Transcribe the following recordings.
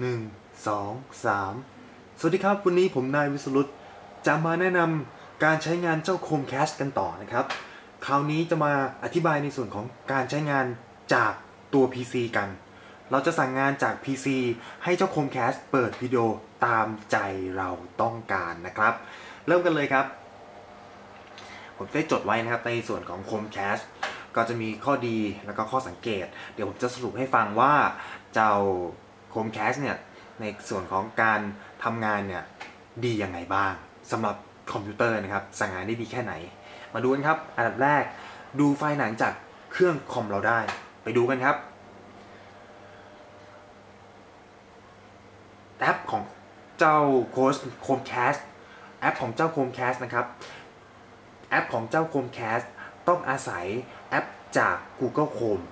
หนึ่งสองสามสวัสดีครับ วันนี้ผมนายวิสรุตจะมาแนะนำการใช้งานเจ้า Chromecast กันต่อนะครับ คราวนี้จะมาอธิบายในส่วนของการใช้งานจากตัว PC กัน เราจะสั่งงานจาก PC ให้เจ้า Chromecast เปิดวิดีโอตามใจเราต้องการนะครับ เริ่มกันเลยครับ ผมได้จดไว้นะครับในส่วนของ Chromecast ก็จะมีข้อดีแล้วก็ข้อสังเกต เดี๋ยวผมจะสรุปให้ฟังว่าเจ้า Chromecast เนี่ยในส่วนของการทำงานเนี่ยดียังไงบ้างสำหรับคอมพิวเตอร์นะครับสั่งงานได้ดีแค่ไหน มาดูกันครับ อันดับแรกดูไฟล์หนังจากเครื่องคอมเราได้ ไปดูกันครับแอปของเจ้าโค้ช Chromecast แอปของเจ้า Chromecast นะครับแอปของเจ้า Chromecast ต้องอาศัยแอปจาก Google Chrome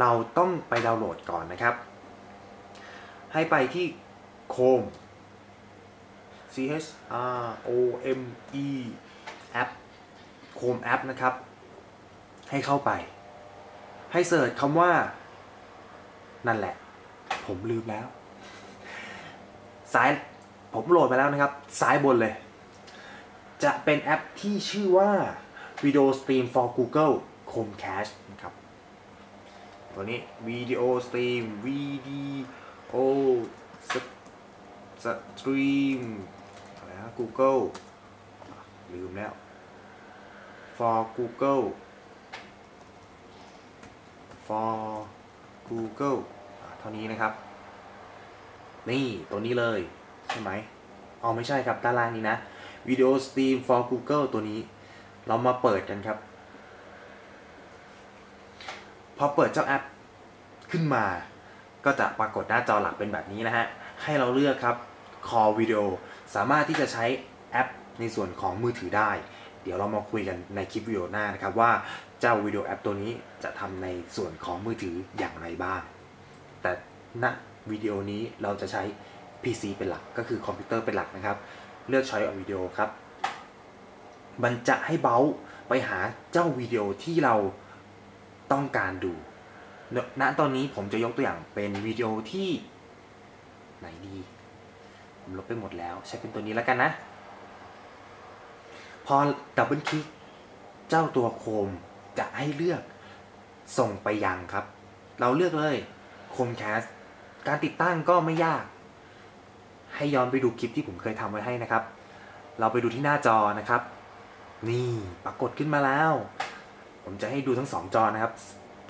เราต้องไปดาวน์โหลดก่อนนะครับ ให้ไปที่ Chrome C H R O M E แอป Chrome App นะครับ ให้เข้าไป ให้เสิร์ชคำว่า นั่นแหละ ผมลืมแล้วซ้ายผมโหลดไปแล้วนะครับ ซ้ายบนเลย จะเป็นแอปที่ชื่อว่า Video Stream for Google Chromecast นะครับ ตัวนี้ Video Stream Video Stream อะไรนะ Google ลืมแล้ว for Google for Google เท่านี้นะครับ นี่ตัวนี้เลย ใช่ไหมอ๋อไม่ใช่ครับด้านล่างนี้นะ Video Stream for Google ตัวนี้ เรามาเปิดกันครับ พอเปิดเจ้าแอปขึ้นมา ก็จะปรากฏหน้าจอหลักเป็นแบบนี้นะฮะ ให้เราเลือกครับ Call Video สามารถที่จะใช้แอปในส่วนของมือถือได้ เดี๋ยวเรามาคุยกันในคลิปวิดีโอหน้านะครับว่าเจ้าวิดีโอแอปตัวนี้จะทำในส่วนของมือถืออย่างไรบ้าง แต่ณวิดีโอนี้เราจะใช้ PC เป็นหลักก็คือคอมพิวเตอร์เป็นหลักนะครับ เลือก Choice of Video ครับ มันจะให้เบ้าไปหาเจ้าวิดีโอที่เราต้องการดู ณตอนนี้ผมจะยกตัวอย่างเป็นวิดีโอที่ไหนดี ผมลบไปหมดแล้ว ใช้เป็นตัวนี้แล้วกันนะ พอดับเบิลคลิก เจ้าตัวโคมจะให้เลือกส่งไปยังครับ เราเลือกเลยโคมแคสการติดตั้งก็ไม่ยาก ให้ย้อนไปดูคลิปที่ผมเคยทำไว้ให้นะครับ เราไปดูที่หน้าจอนะครับ นี่ปรากฏขึ้นมาแล้ว ผมจะให้ดูทั้งสองจอนะครับ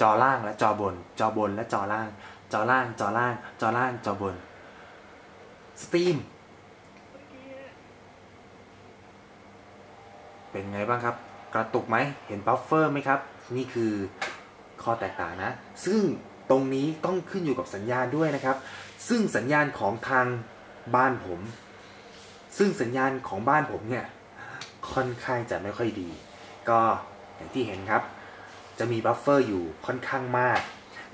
จอล่างและจอบน จอบนและจอล่าง จอล่าง จอล่าง จอล่าง จอบน สตรีม เป็นไงบ้างครับ กระตุกไหม เห็นบัฟเฟอร์ไหมครับ นี่คือข้อแตกต่างนะ ซึ่งตรงนี้ต้องขึ้นอยู่กับสัญญาณด้วยนะครับ ซึ่งสัญญาณของทางบ้านผม ซึ่งสัญญาณของบ้านผมเนี่ย ค่อนข้างจะไม่ค่อยดี ก็อย่างที่เห็นครับ จะมีบัฟเฟอร์อยู่ค่อนข้างมาก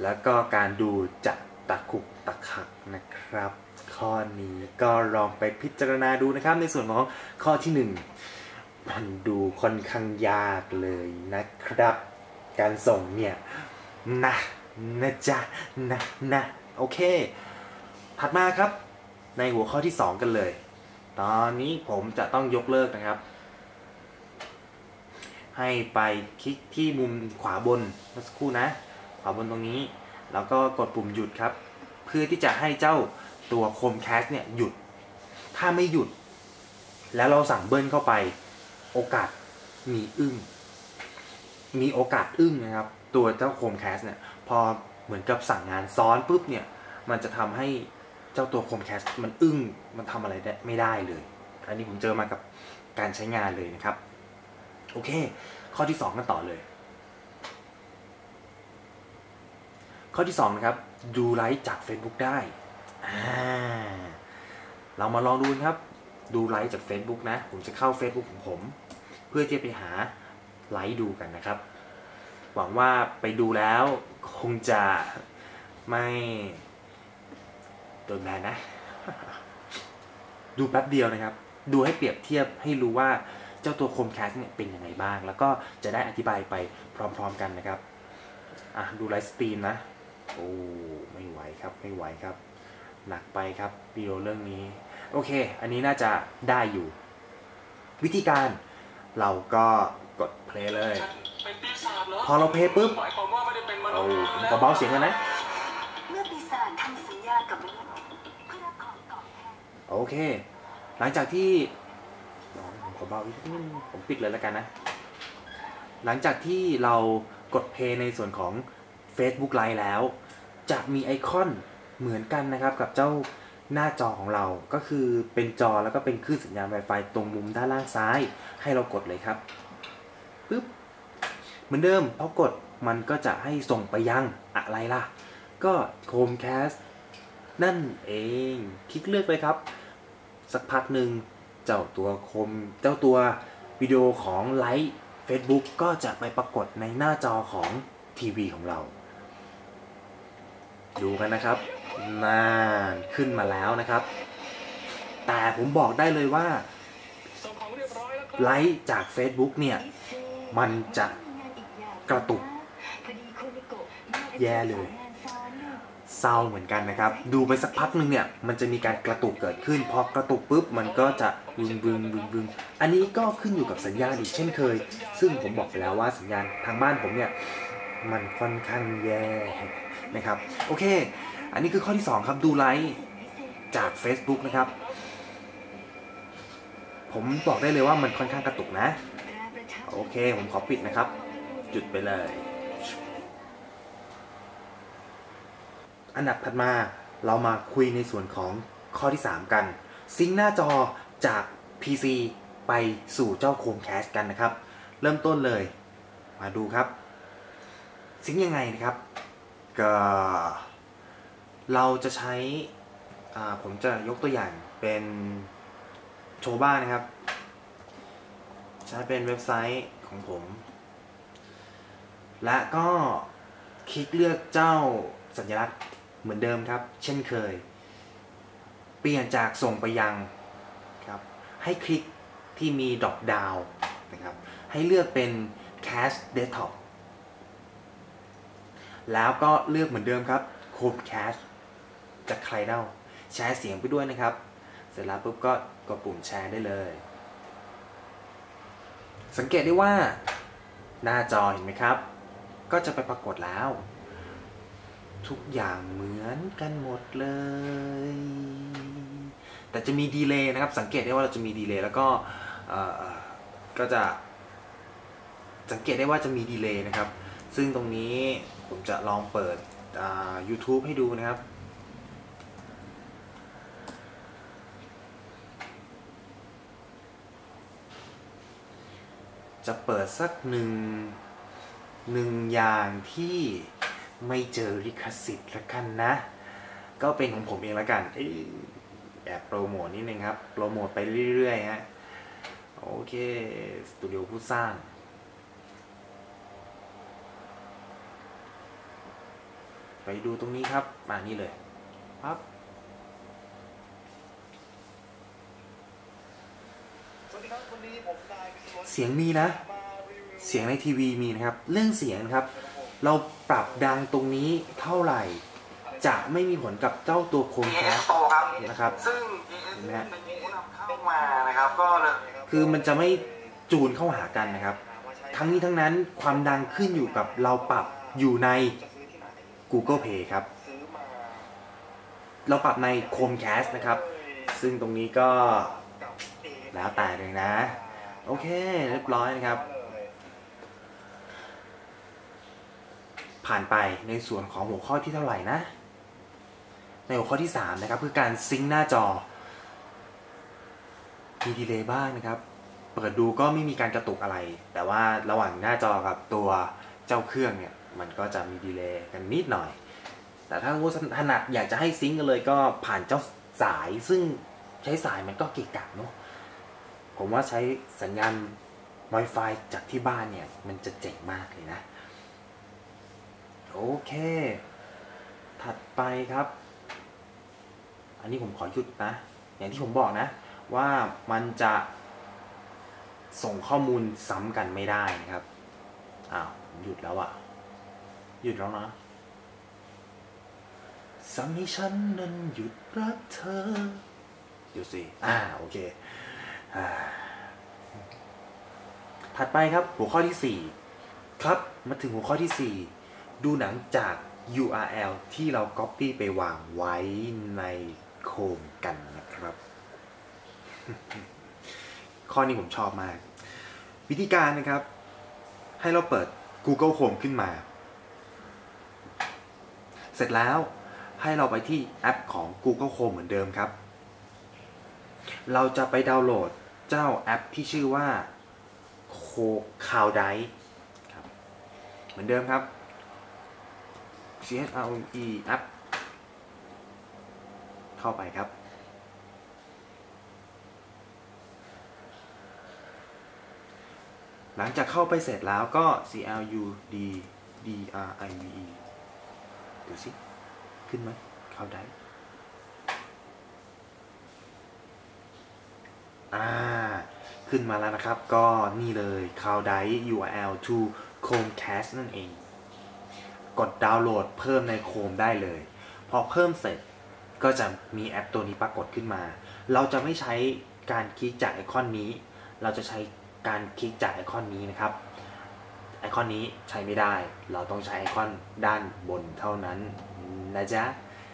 แล้วก็การดูจะตะคุกตะขักนะครับ ข้อนี้ก็ลองไปพิจารณาดูนะครับ ในส่วนของข้อที่ 1 มันดูค่อนข้างยากเลยนะครับ การส่งเนี่ยนะนะจ๊ะนะนะโอเค ถัดมาครับ ในหัวข้อที่ 2 กันเลย ตอนนี้ผมจะต้องยกเลิกนะครับ ให้ไปคลิกที่มุมขวาบนเมื่อสักครู่นะ ขวาบนตรงนี้ แล้วก็กดปุ่มหยุดครับ เพื่อที่จะให้เจ้าตัวโคมแคสเนี่ยหยุด ถ้าไม่หยุด แล้วเราสั่งเบิ้ลเข้าไป โอกาสมีอึ้ง มีโอกาสอึ้งนะครับ ตัวเจ้าโคมแคสเนี่ย พอเหมือนกับสั่งงานซ้อนปุ๊บเนี่ย มันจะทำให้เจ้าตัวโคมแคสมันอึ้ง มันทำอะไรได้ไม่ได้เลย อันนี้ผมเจอมากับการใช้งานเลยนะครับ โอเค ข้อที่2กันต่อเลย ข้อที่2นะครับ ดูไลฟ์จาก Facebook ได้ เรามาลองดูครับ ดูไลฟ์จาก Facebook นะ ผมจะเข้า Facebook ของผม เพื่อที่จะไปหาไลฟ์ดูกันนะครับ หวังว่าไปดูแล้วคงจะไม่โดนแบนนะ ดูแป๊บเดียวนะครับ ดูให้เปรียบเทียบให้รู้ว่า เจ้าตัวโคมแคสเนี่ยเป็นยังไงบ้าง แล้วก็จะได้อธิบายไปพร้อมๆกันนะครับอะดูไลฟ์สตรีมนะ โอ้ไม่ไหวครับไม่ไหวครับ หนักไปครับวิดีโอเรื่องนี้ โอเค อันนี้น่าจะได้อยู่ วิธีการเราก็กดเพลย์เลยเป็นปีศาจเหรอพอเราเพลย์ปุ๊บหมายความว่าไม่ได้เป็นมนุเอาษย์ผมเบาๆเสียงกันนะเมื่อปีศาจทำสัญญากับมนุษย์เพื่อรับของตอบแทนโอเค หลังจากที่ เบาอีกนิดผมปิดเลยแล้วกันนะ หลังจากที่เรากดเพย์ในส่วนของ Facebook Live แล้ว จะมีไอคอนเหมือนกันนะครับกับเจ้าหน้าจอของเราก็คือเป็นจอแล้วก็เป็นคลื่นสัญญาณ Wi-Fi ตรงมุมด้านล่างซ้ายให้เรากดเลยครับปึ๊บเหมือนเดิมพอกดมันก็จะให้ส่งไปยังอะไรล่ะ ก็ Chromecast นั่นเอง คลิกเลือกเลยครับ สักพักหนึ่ง เจ้าตัวคม เจ้าตัววิดีโอของไลฟ์ Facebook ก็จะไปปรากฏในหน้าจอของทีวีของเรา ดูกันนะครับนานขึ้นมาแล้วนะครับ แต่ผมบอกได้เลยว่าไลฟ์จาก Facebook เนี่ย มันจะกระตุกแย่เลย เศร้าเหมือนกันนะครับ ดูไปสักพักหนึ่งเนี่ย มันจะมีการกระตุกเกิดขึ้น พอกระตุกปุ๊บ มันก็จะบึงบึงบึงบึงอันนี้ก็ขึ้นอยู่กับสัญญาณอีกเช่นเคย ซึ่งผมบอกไปแล้วว่าสัญญาณทางบ้านผมเนี่ย มันค่อนข้างแย่นะครับ โอเค อันนี้คือข้อที่ 2 ครับ ดูไลฟ์จาก Facebook นะครับ ผมบอกได้เลยว่ามันค่อนข้างกระตุกนะ โอเค ผมขอปิดนะครับ จุดไปเลย อันดับถัดมาเรามาคุยในส่วนของข้อที่ 3 กัน ซิงหน้าจอจาก PC ไปสู่เจ้า Chromecast กันนะครับ เริ่มต้นเลย มาดูครับ ซิงยังไงนะครับ ก็เราจะใช้อ่าผมจะยกตัวอย่างเป็นโชว์บ้านนะครับ ใช้เป็นเว็บไซต์ของผม และก็คลิกเลือกเจ้าสัญลักษณ์ เหมือนเดิมครับ เช่นเคย เปลี่ยนจากส่งไปยังครับให้คลิกที่มีดรอปดาวนะครับให้เลือกเป็น Cast Desktop แล้วก็เลือกเหมือนเดิมครับ Chromecast จากใครเล่าแชร์เสียงไปด้วยนะครับ เสร็จแล้วปุ๊บก็กดปุ่มแชร์ได้เลย สังเกตได้ว่าหน้าจอเห็นไหมครับ ก็จะไปปรากฏแล้ว ทุกอย่างเหมือนกันหมดเลย แต่จะมีดีเลย์นะครับ สังเกตได้ว่าเราจะมีดีเลย์แล้วก็ก็จะ สังเกตได้ว่าจะมีดีเลย์นะครับ ซึ่งตรงนี้ผมจะลองเปิด YouTube ให้ดูนะครับจะเปิดสักหนึ่งหนึ่งอย่างที่ ไม่เจอลิขสิทธิ์ละกันนะ ก็เป็นของผมเองละกันเอ้ยแอบโปรโมทนิดนึงครับ โปรโมทไปเรื่อยๆฮะโอเคสตูดิโอผู้สร้างไปดูตรงนี้ครับ มานี่เลยปั๊บสวัสดีครับเสียงมีนะ เสียงในทีวีมีนะครับ เรื่องเสียงครับ เราปรับดังตรงนี้เท่าไหร่ จะไม่มีผลกับเจ้าตัวโคมแคสตครับนะครับซึ่งเนะเข้ามานะครับก็คือมันจะไม่จูนเข้าหากันนะครับ ทั้งนี้ทั้งนั้นความดังขึ้นอยู่กับเราปรับอยู่ใน Google Play ครับ เราปรับใน Chromecast นะครับ ซึ่งตรงนี้ก็แล้วแต่เลยนะ โอเค เรียบร้อยนะครับ ผ่านไปในส่วนของหัวข้อที่เท่าไหร่นะ ในหัวข้อที่ 3 นะครับ คือการซิงค์หน้าจอ มีดีเลย์บ้างนะครับ เปิดดูก็ไม่มีการกระตุกอะไร แต่ว่าระหว่างหน้าจอกับตัวเจ้าเครื่องเนี่ย มันก็จะมีดีเลย์กันนิดหน่อย แต่ถ้าว่าถนัดอยากจะให้ซิงค์กันเลยก็ผ่านเจ้าสาย ซึ่งใช้สายมันก็เกะกะเนาะ ผมว่าใช้สัญญาณ Wi-Fi จากที่บ้านเนี่ย มันจะเจ๋งมากเลยนะ โอเค ถัดไปครับ อันนี้ผมขอหยุดนะ อย่างที่ผมบอกนะ ว่ามันจะส่งข้อมูลซ้ำกันไม่ได้นะครับ อ้าว หยุดแล้วอะหยุดแล้วนะสั่งให้ฉันนั้นหยุดรักเธอเดี๋ยวสิอ่า โอเคอถัดไปครับ หัวข้อที่ 4 ครับ มาถึงหัวข้อที่ 4 ดูหนังจาก URL ที่เรา Copy ไปวางไว้ในโคมกันนะครับ ข้อนี้ผมชอบมาก วิธีการนะครับ ให้เราเปิด Google Chrome ขึ้นมา เสร็จแล้วให้เราไปที่แอปของ Google Chrome เหมือนเดิมครับ เราจะไปดาวน์โหลดเจ้าแอปที่ชื่อว่าโคคาวไดครับ เหมือนเดิมครับ C H R O E แอปเข้าไปครับ หลังจากเข้าไปเสร็จแล้วก็ C L U D D R I V E ดูสิ ขึ้นไหม เข้าได้ อ่า ขึ้นมาแล้วนะครับ ก็นี่เลย c l o u d i URL to Chromecast นั่นเอง กดดาวน์โหลดเพิ่มใน Chrome ได้เลย พอเพิ่มเสร็จก็จะมีแอปตัวนี้ปรากฏขึ้นมา เราจะไม่ใช้การคลิกจากไอคอนนี้ เราจะใช้การคลิกจากไอคอนนี้นะครับ ไอคอนนี้ใช้ไม่ได้ เราต้องใช้ไอคอนด้านบนเท่านั้นนะจ๊ะ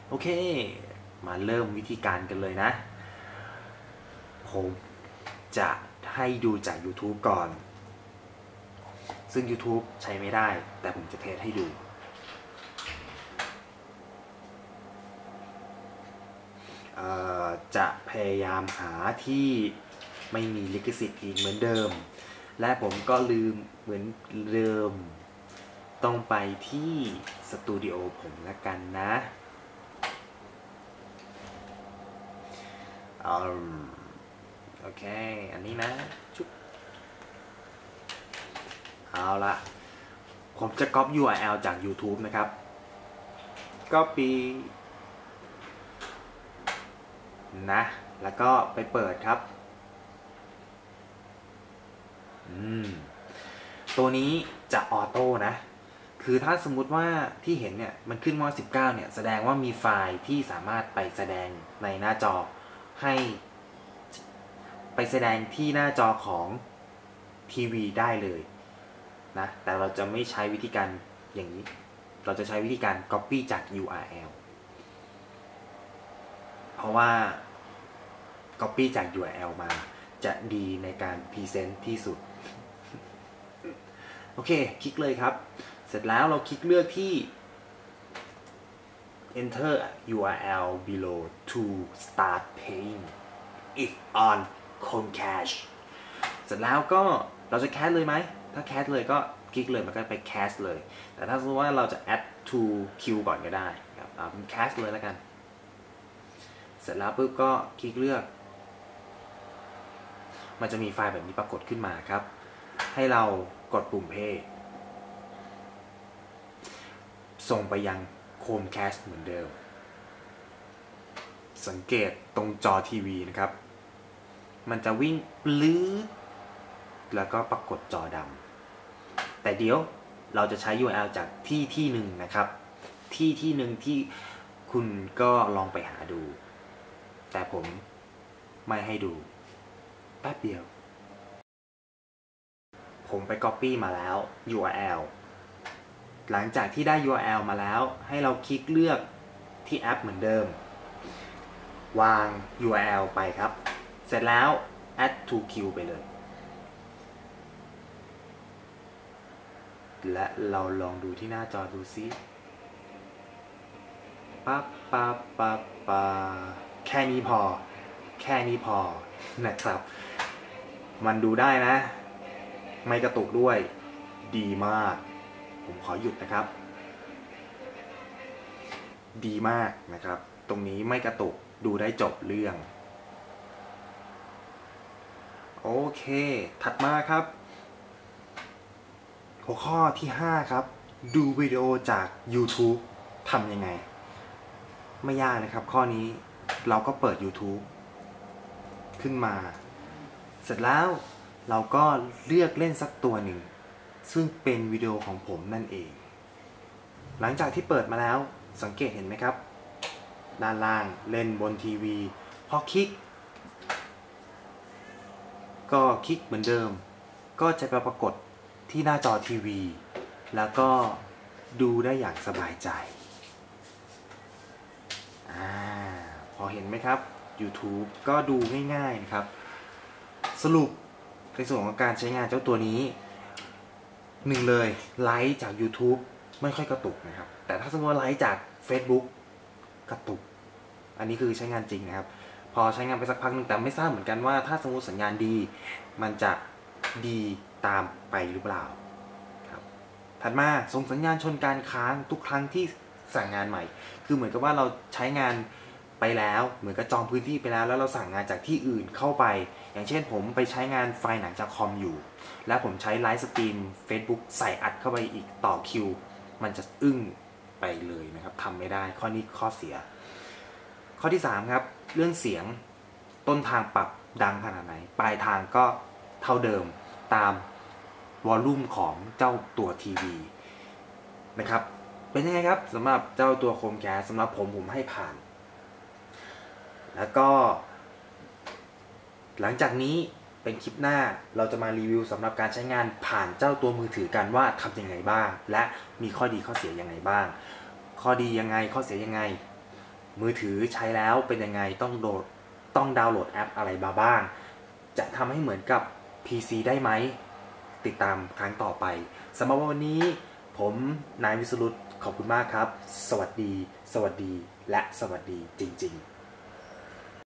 โอเค มาเริ่มวิธีการกันเลยนะ ผมจะให้ดูจาก YouTube ก่อน ซึ่ง YouTube ใช้ไม่ได้ แต่ผมจะเทสให้ดู เอ่อ จะพยายามหาที่ไม่มีลิขสิทธิ์อีกเหมือนเดิม และผมก็ลืมเหมือนเดิมต้องไปที่สตูดิโอผมละกันนะอืมโอเค อันนี้นะชุบเอาละผมจะก๊อป URL จาก YouTube นะครับ Copy นะ แล้วก็ไปเปิดครับอืมตัวนี้จะออโต้นะ คือถ้าสมมุติว่าที่เห็นเนี่ย มันขึ้นว่า19 เนี่ย แสดงว่ามีไฟล์ที่สามารถไปแสดงในหน้าจอให้ ไปแสดงที่หน้าจอของทีวีได้เลยนะ แต่เราจะไม่ใช้วิธีการอย่างนี้ เราจะใช้วิธีการ Copy จาก URL เพราะว่า Copy จาก URL มา จะดีในการพรีเซนต์ที่สุด โอเค คลิกเลยครับ เสร็จแล้วเราคลิกเลือกที่ enter URL below to start paying if on Chromecast เสร็จแล้วก็เราจะแคสเลยไหม ถ้าแคสเลยก็คลิกเลยมันก็ไปแคสเลย แต่ถ้าสมมติว่าเราจะ add to queue ก่อนก็ได้ครับเอาแคสเลยแล้วกัน เสร็จแล้วปุ๊บก็คลิกเลือก มันจะมีไฟล์แบบนี้ปรากฏขึ้นมาครับ ให้เรากดปุ่ม Pay ส่งไปยัง Chromecast เหมือนเดิม สังเกตตรงจอทีวีนะครับ มันจะวิ่งปลื้ดแล้วก็ปรากฏจอดำแต่เดี๋ยวเราจะใช้ URL จากที่ที่หนึ่งนะครับ ที่ที่หนึ่งที่คุณก็ลองไปหาดู แต่ผมไม่ให้ดู แป๊บเดียว ผมไป Copy มาแล้ว URL หลังจากที่ได้ URL มาแล้ว ให้เราคลิกเลือกที่แอปเหมือนเดิม วาง URL ไปครับ เสร็จแล้ว add to queue ไปเลย และเราลองดูที่หน้าจอดูซิปั๊บปั๊บปั๊บปั๊บแค่นี้พอ แค่นี้พอนะครับ มันดูได้นะ ไม่กระตุกด้วยดีมาก ผมขอหยุดนะครับ ดีมากนะครับ ตรงนี้ไม่กระตุกดูได้จบเรื่อง โอเค ถัดมาครับ หัวข้อที่ 5 ครับ ดูวิดีโอจาก YouTube ทำยังไง ไม่ยากนะครับข้อนี้เราก็เปิด YouTube ขึ้นมา เสร็จแล้วเราก็เลือกเล่นสักตัวหนึ่ง ซึ่งเป็นวิดีโอของผมนั่นเอง หลังจากที่เปิดมาแล้วสังเกตเห็นไหมครับ ด้านล่างเล่นบนทีวีพอคลิก ก็คลิกเหมือนเดิม ก็จะไปปรากฏที่หน้าจอทีวี แล้วก็ดูได้อย่างสบายใจอาพอเห็นไหมครับ YouTube ก็ดูง่ายๆนะครับ สรุปในส่วนของการใช้งานเจ้าตัวนี้หนึ่งเลยไลค์จาก YouTube ไม่ค่อยกระตุกนะครับ แต่ถ้าสมมติว่าไลค์จาก Facebook กระตุก อันนี้คือใช้งานจริงนะครับ พอใช้งานไปสักพักหนึงแต่ไม่ทราบเหมือนกันว่า ถ้าสมมติสัญญาณดี มันจะดีตามไปหรือเปล่าครับ ถัดมาส่งสัญญาณชนการค้างทุกครั้งที่สั่งงานใหม่ คือเหมือนกับว่าเราใช้งาน ไปแล้วเหมือนกับจองพื้นที่ไปแล้ว แล้วเราสั่งงานจากที่อื่นเข้าไป อย่างเช่นผมไปใช้งานไฟล์หนังจากคอมอยู่ แล้วผมใช้ไลฟ์สตรีม Facebook ใส่อัดเข้าไปอีกต่อคิว มันจะอึ้งไปเลยนะครับทำไม่ได้ข้อนี้ข้อเสีย ข้อที่ 3 ครับ เรื่องเสียงต้นทางปรับดังขนาดไหน ปลายทางก็เท่าเดิมตามวอลลุ่มของเจ้าตัวทีวีนะครับ เป็นยังไงครับสำหรับเจ้าตัวโคมแคสสำหรับผมผมให้ผ่าน แล้วก็ หลังจากนี้เป็นคลิปหน้าเราจะมารีวิวสำหรับการใช้งานผ่านเจ้าตัวมือถือกันว่าทำยังไงบ้าง และมีข้อดีข้อเสียยังไงบ้าง ข้อดียังไงข้อเสียยังไง มือถือใช้แล้วเป็นยังไงต้องโหลดต้องดาวน์โหลดแอปอะไรมาบ้าง จะทำให้เหมือนกับ PC ได้ไหม ติดตามครั้งต่อไปสำหรับวันนี้ ผมนายวิสรุตขอบคุณมากครับ สวัสดี สวัสดี และสวัสดีจริง ๆ